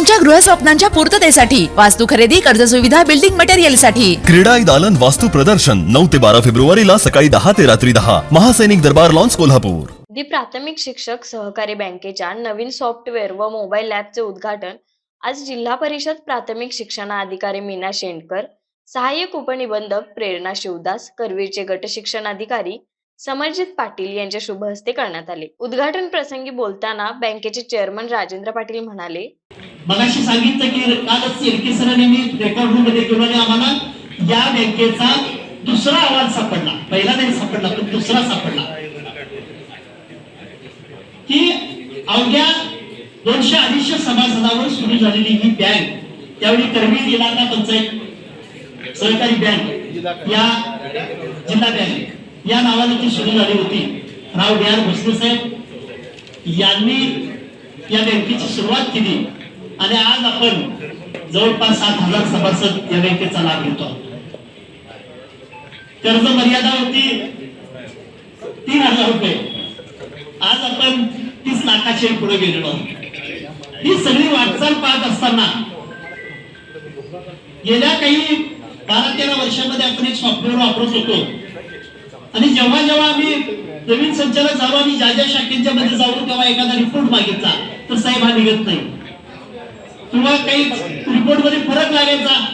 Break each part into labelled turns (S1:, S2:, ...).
S1: तुमच्या गृहस्वप्नांच्या पूर्ततेसाठी वास्तू खरेदी कर्ज सुविधा बिल्डिंग मटेरियलसाठी
S2: क्रीडाई दालन वास्तु प्रदर्शन नऊ ते बारा फेब्रुवारीला सकाळी दहा ते रात्री दहा. महासैनिक दरबार लॉन्स कोल्हापूर.
S3: दि प्राथमिक शिक्षक सहकारी बँकेच्या नवीन सॉफ्टवेअर व मोबाईल ॲपचे उद्घाटन आज जिल्हा परिषद प्राथमिक शिक्षणाधिकारी मीना शेंडकर सहाय्यक उपनिबंधक प्रेरणा शिवदास करवीरचे गट शिक्षणाधिकारी समरजित पाटील यांच्या शुभ हस्ते करण्यात आले. उद्घाटन प्रसंगी बोलताना बँकेचे चेअरमन राजेंद्र पाटील म्हणाले
S4: मगाशी सांगितलं की कालच एरके सरांनी मी रेकॉर्ड रूममध्ये आम्हाला या बँकेचा दुसरा अहवाल सापडला. पहिला नाही सापडला पण दुसरा सापडला. की अवघ्या दोनशे अडीचशे सभासदावर सुरू झालेली ही बँक त्यावेळी करवीर इलाका पंचायत सहकारी बँक या जिल्हा बँक या नावाने ती सुरू झाली होती. राव डी आर भोसले साहेब यांनी या बँकेची सुरुवात केली. आणि आज आपण जवळपास सात हजार सभासद या बँकेचा लाभ घेतो. कर्ज मर्यादा होती तीन हजार रुपये. आज आपण तीस लाखाच्या पुढे गेलेलो. आहोत ही सगळी वाटचाल पाहत असताना गेल्या काही बारा तेरा वर्षामध्ये आपण एक सॉफ्टवेअर वापरत होतो. आणि जेव्हा जेव्हा आम्ही नवीन संचालक झालो आणि ज्या ज्या शाखेच्या मध्ये जाऊ तेव्हा एखादा रिपोर्ट मागितला तर साहेब हा निघत नाही. किंवा काही रिपोर्टमध्ये फरक लागायचा?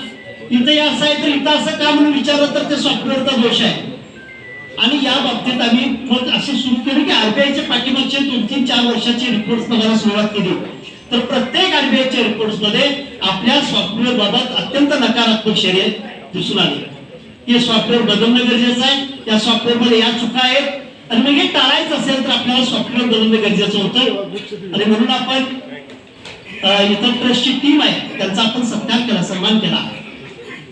S4: इथं हे असं आहे तर इथं असं का म्हणून विचारलं तर ते सॉफ्टवेअरचा दोष आहे. आणि या बाबतीत आम्ही मग असे सुरू केले की आरबीआयच्या पाठीमागचे दोन तीन चार वर्षाचे रिपोर्ट बघायला सुरुवात केली. तर प्रत्येक आरबीआयच्या रिपोर्टमध्ये आपल्या सॉफ्टवेअर बाबत अत्यंत नकारात्मक शर्यत दिसून आली. हे सॉफ्टवेअर बदलणं गरजेचं आहे. त्या सॉफ्टवेअरमध्ये या चुका आहेत. आणि मग हे टाळायचं असेल तर आपल्याला सॉफ्टवेअर बदलणं गरजेचं होतं. आणि म्हणून आपण इथं ट्रस्टची टीम आहे. त्यांचा आपण सत्कार केला सन्मान केला.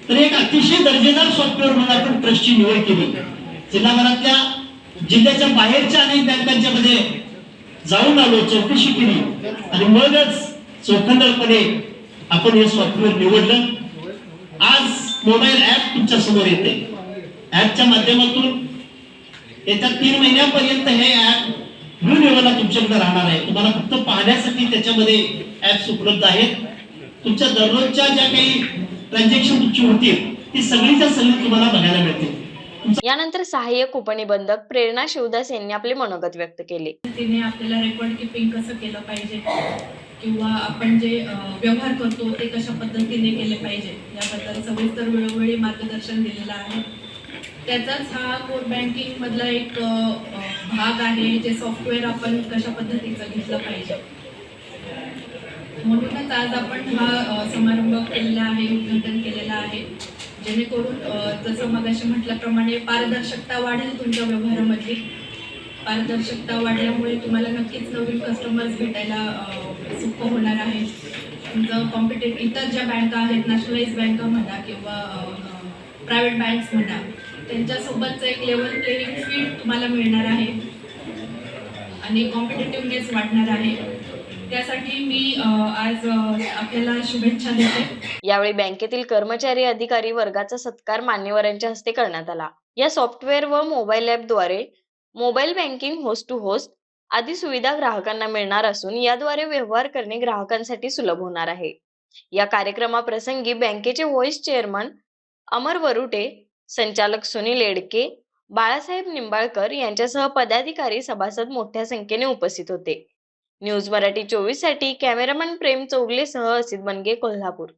S4: तर एक अतिशय दर्जेदार सॉफ्टवेअर म्हणून आपण ट्रस्टची निवड केली. जिल्हाभरातल्या जिल्ह्याच्या बाहेरच्या अनेक बँकांच्या मध्ये जाऊन आलो चौकशी केली. आणि मगच चोखंदरपणे आपण हे सॉफ्टवेअर निवडलं. आज मोबाईल ऍप तुमच्यासमोर येते. ऍपच्या माध्यमातून येत्या तीन महिन्यापर्यंत हे ऍप ब्लू लेवलला तुमच्याकडे राहणार आहे. तुम्हाला फक्त पाहण्यासाठी त्याच्यामध्ये ऍप्स उपलब्ध आहेत. तुमच्या दररोजच्या ज्या काही ट्रान्झॅक्शन तुमची होतील ती सगळीच्या सगळी तुम्हाला बघायला मिळतील.
S3: यानंतर सहाय्यक उपनिबंधक प्रेरणा शिवदास यांनी आपले मनोगत व्यक्त केले.
S5: पद्धतीने आपल्याला रेकॉर्ड किपिंग कसं केलं पाहिजे? किंवा आपण जे व्यवहार करतो ते कशा पद्धतीने केले पाहिजे? याबद्दल सविस्तर वेळोवेळी मार्गदर्शन दिलेलं आहे. त्याचाच हा कोड बँकिंग मधला एक भाग आहे जे सॉफ्टवेअर आपण कशा पद्धतीचं घेतलं पाहिजे. म्हणूनच आज आपण हा समारंभ केलेला आहे उद्घाटन केलेला आहे. जेणेकरून जसं मग मगाशी म्हटल्याप्रमाणे पारदर्शकता वाढेल तुमच्या व्यवहारामध्ये. पारदर्शकता वाढल्यामुळे तुम्हाला नक्कीच नवीन कस्टमर्स भेटायला सोपं होणार आहे. तुमचं कॉम्पिटेट इतर ज्या बँका आहेत नॅशनलाइज बँका म्हणा किंवा प्रायव्हेट बँक्स म्हणा त्यांच्यासोबतचं एक लेवल प्लेइंग फील्ड तुम्हाला मिळणार आहे. आणि कॉम्पिटेटिव्हनेस वाढणार आहे. त्यासाठी मी आज आपल्याला शुभेच्छा देते.
S3: यावेळी बँकेतील कर्मचारी अधिकारी वर्गाचा सत्कार मान्यवरांच्या हस्ते करण्यात आला. या सॉफ्टवेअर व मोबाईल ॲपद्वारे mobile banking host to host आदी सुविधा ग्राहकांना मिळणार असून याद्वारे व्यवहार करणे ग्राहकांसाठी सुलभ होणार आहे. या कार्यक्रमाप्रसंगी बँकेचे व्हॉइस चेअरमन अमर वरुटे संचालक सुनील एडके बाळासाहेब निंबाळकर यांच्यासह पदाधिकारी सभासद मोठ्या संख्येने उपस्थित होते. न्यूज मराठी चोवीससाठी कॅमेरामन प्रेम चौगलेसह असित बनगे कोल्हापूर.